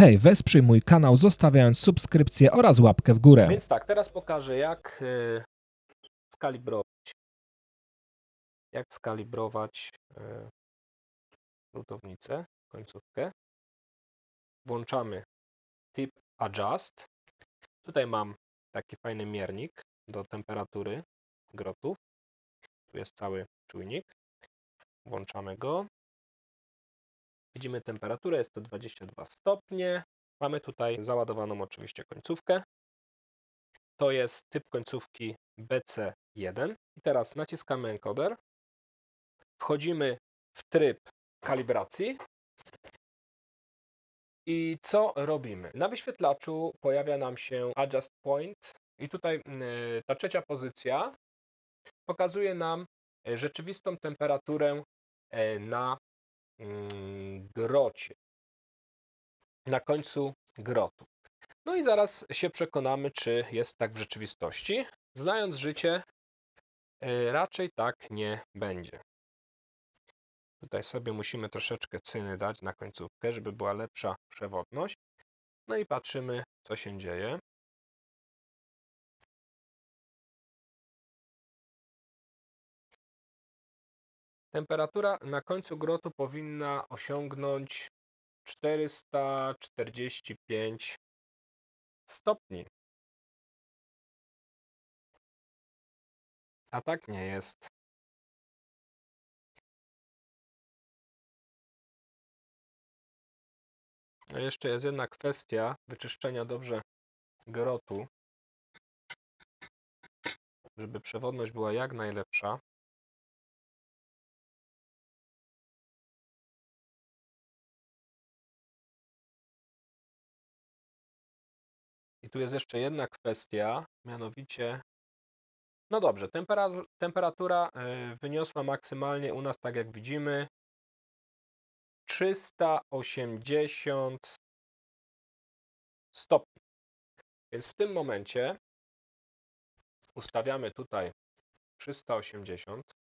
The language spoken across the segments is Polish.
Hej, wesprzyj mój kanał zostawiając subskrypcję oraz łapkę w górę. Więc tak, teraz pokażę jak e, skalibrować. Jak skalibrować e, lutownicę, końcówkę. Włączamy tip adjust. Tutaj mam taki fajny miernik do temperatury grotów. Tu jest cały czujnik. Włączamy go. Widzimy temperaturę, jest to 22 stopnie. Mamy tutaj załadowaną oczywiście końcówkę. To jest typ końcówki BC1. I teraz naciskamy encoder. Wchodzimy w tryb kalibracji. I co robimy? Na wyświetlaczu pojawia nam się adjust point i tutaj y, ta trzecia pozycja pokazuje nam y, rzeczywistą temperaturę y, na mm, grocie, na końcu grotu. No i zaraz się przekonamy, czy jest tak w rzeczywistości. Znając życie, y, raczej tak nie będzie. Tutaj sobie musimy troszeczkę cyny dać na końcówkę, żeby była lepsza przewodność. No i patrzymy, co się dzieje. Temperatura na końcu grotu powinna osiągnąć 445 stopni. A tak nie jest. No jeszcze jest jedna kwestia wyczyszczenia dobrze grotu, żeby przewodność była jak najlepsza. I tu jest jeszcze jedna kwestia, mianowicie, no dobrze, tempera- temperatura y, wyniosła maksymalnie u nas, tak jak widzimy, 380 stopni. Więc w tym momencie ustawiamy tutaj 380.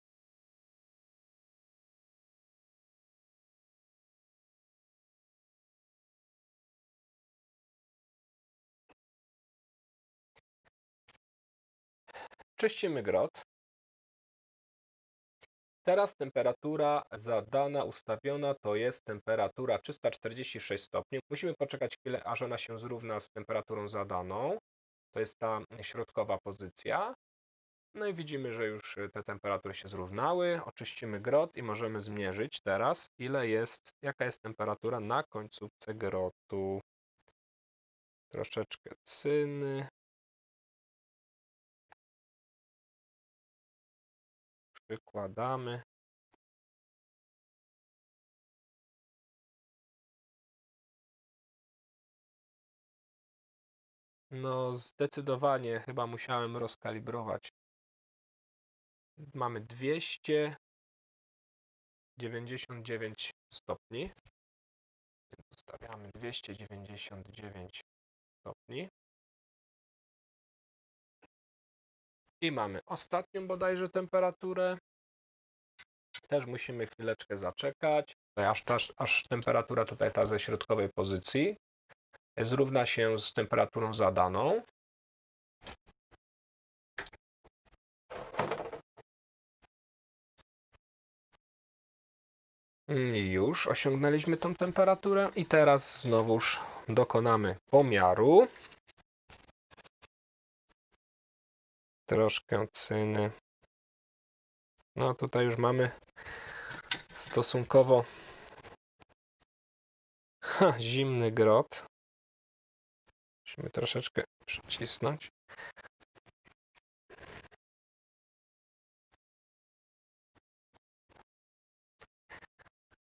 Czyścimy grot. Teraz temperatura zadana, ustawiona to jest temperatura 346 stopni. Musimy poczekać chwilę, aż ona się zrówna z temperaturą zadaną. To jest ta środkowa pozycja. No i widzimy, że już te temperatury się zrównały. Oczyścimy grot i możemy zmierzyć teraz, ile jest, jaka jest temperatura na końcówce grotu. Troszeczkę cyny. Przykładamy. No, zdecydowanie chyba musiałem rozkalibrować. Mamy 299 stopni. Ustawiamy 299 stopni. I mamy ostatnią bodajże temperaturę. Też musimy chwileczkę zaczekać, aż, aż, aż temperatura tutaj ta ze środkowej pozycji zrówna się z temperaturą zadaną. I już osiągnęliśmy tą temperaturę i teraz znowuż dokonamy pomiaru. Troszkę cyny. No tutaj już mamy stosunkowo ha, zimny grot. Musimy troszeczkę przycisnąć.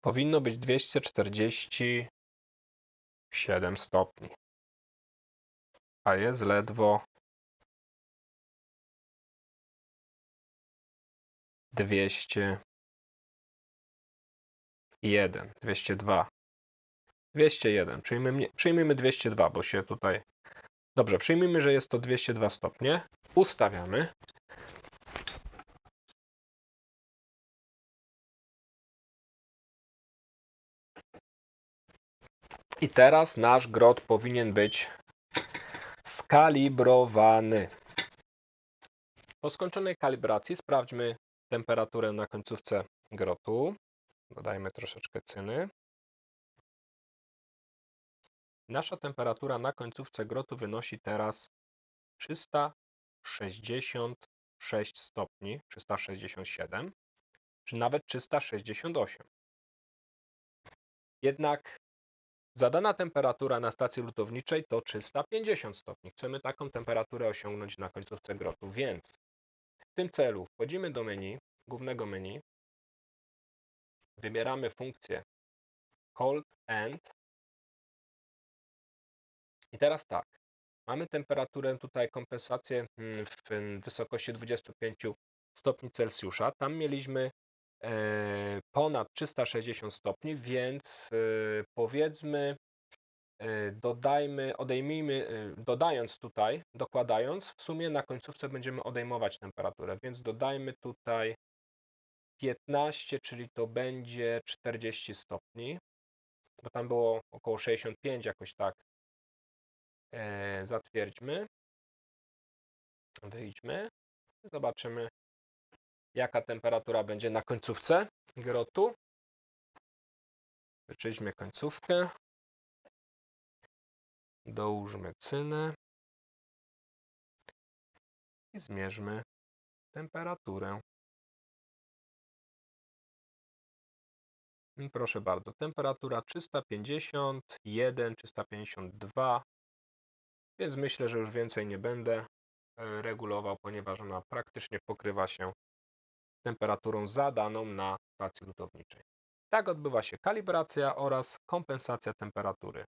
Powinno być 247 stopni. A jest ledwo 201, 202. 201. Przyjmijmy, przyjmijmy 202, bo się tutaj. Dobrze, przyjmijmy, że jest to 202 stopnie. Ustawiamy. I teraz nasz grot powinien być skalibrowany. Po skończonej kalibracji sprawdźmy temperaturę na końcówce grotu. Dodajmy troszeczkę cyny. Nasza temperatura na końcówce grotu wynosi teraz 366 stopni, 367, czy nawet 368. Jednak zadana temperatura na stacji lutowniczej to 350 stopni. Chcemy taką temperaturę osiągnąć na końcówce grotu, więc w tym celu wchodzimy do menu, głównego menu, wybieramy funkcję Cold End i teraz tak, mamy temperaturę tutaj kompensację mm, w wysokości 25 stopni Celsjusza. Tam mieliśmy e, ponad 360 stopni, więc e, powiedzmy dodajmy, odejmijmy, e, dodając tutaj, dokładając, w sumie na końcówce będziemy odejmować temperaturę, więc dodajmy tutaj 15, czyli to będzie 40 stopni, bo tam było około 65 jakoś tak. E, zatwierdźmy. Wyjdźmy. Zobaczymy, jaka temperatura będzie na końcówce grotu. Wyczyśmy końcówkę. Dołóżmy cynę. I zmierzmy temperaturę. Proszę bardzo, temperatura 351, 352, więc myślę, że już więcej nie będę e, regulował, ponieważ ona praktycznie pokrywa się temperaturą zadaną na stacji lutowniczej. Tak odbywa się kalibracja oraz kompensacja temperatury.